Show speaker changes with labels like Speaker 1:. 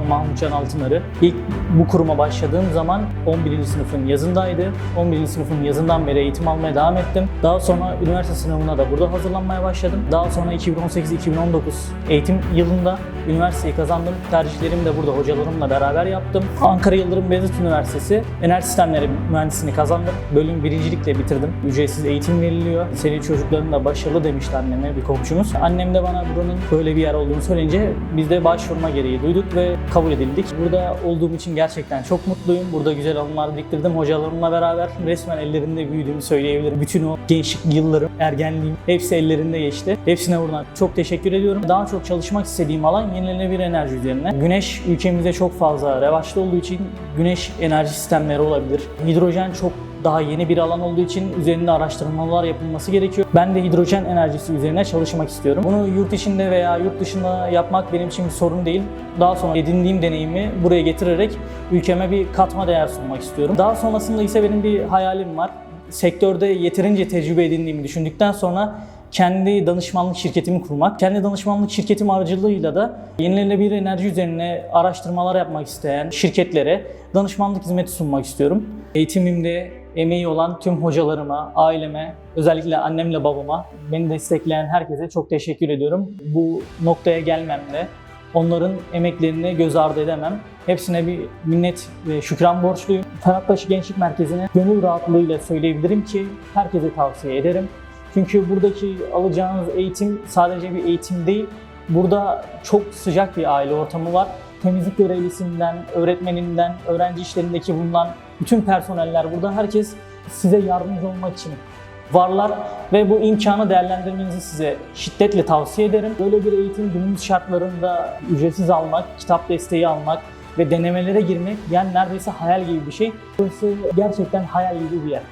Speaker 1: Ben Mahmut Can Altınarı. İlk bu kuruma başladığım zaman 11. sınıfın yazındaydı. 11. sınıfın yazından beri eğitim almaya devam ettim. Daha sonra üniversite sınavına da burada hazırlanmaya başladım. Daha sonra 2018-2019 eğitim yılında üniversiteyi kazandım. Tercihlerimi de burada hocalarımla beraber yaptım. Ankara Yıldırım Beyazıt Üniversitesi Enerji Sistemleri Mühendisliğini kazandım. Bölüm birincilikle bitirdim. Ücretsiz eğitim veriliyor. Senin çocukların da başarılı demişti anneme bir komşumuz. Annem de bana buranın böyle bir yer olduğunu söyleyince biz de başvurma gereği duyduk ve kabul edildik. Burada olduğum için gerçekten çok mutluyum. Burada güzel anılar biriktirdim hocalarımla beraber. Resmen ellerinde büyüdüğümü söyleyebilirim. Bütün o gençlik yıllarım, ergenliğim hepsi ellerinde geçti. Hepsine buradan çok teşekkür ediyorum. Daha çok çalışmak istediğim alan yenilenebilir enerji üzerine. Güneş ülkemizde çok fazla revaçta olduğu için güneş enerji sistemleri olabilir. Hidrojen çok daha yeni bir alan olduğu için üzerinde araştırmalar yapılması gerekiyor. Ben de hidrojen enerjisi üzerine çalışmak istiyorum. Bunu yurt içinde veya yurt dışında yapmak benim için bir sorun değil. Daha sonra edindiğim deneyimi buraya getirerek ülkeme bir katma değer sunmak istiyorum. Daha sonrasında ise benim bir hayalim var. Sektörde yeterince tecrübe edindiğimi düşündükten sonra kendi danışmanlık şirketimi kurmak. Kendi danışmanlık şirketim aracılığıyla da yenilenebilir enerji üzerine araştırmalar yapmak isteyen şirketlere danışmanlık hizmeti sunmak istiyorum. Eğitimimde emeği olan tüm hocalarıma, aileme, özellikle annemle babama, beni destekleyen herkese çok teşekkür ediyorum. Bu noktaya gelmemle onların emeklerini göz ardı edemem. Hepsine bir minnet ve şükran borçluyum. Ferhatbaşı Gençlik Merkezi'ne gönül rahatlığıyla söyleyebilirim ki herkese tavsiye ederim. Çünkü buradaki alacağınız eğitim sadece bir eğitim değil. Burada çok sıcak bir aile ortamı var. Temizlik görevlisinden, öğretmeninden, öğrenci işlerindeki bulunan bütün personeller burada. Herkes size yardımcı olmak için varlar ve bu imkanı değerlendirmenizi size şiddetle tavsiye ederim. Böyle bir eğitim günümüz şartlarında ücretsiz almak, kitap desteği almak ve denemelere girmek yani neredeyse hayal gibi bir şey. Burası gerçekten hayal gibi bir yer.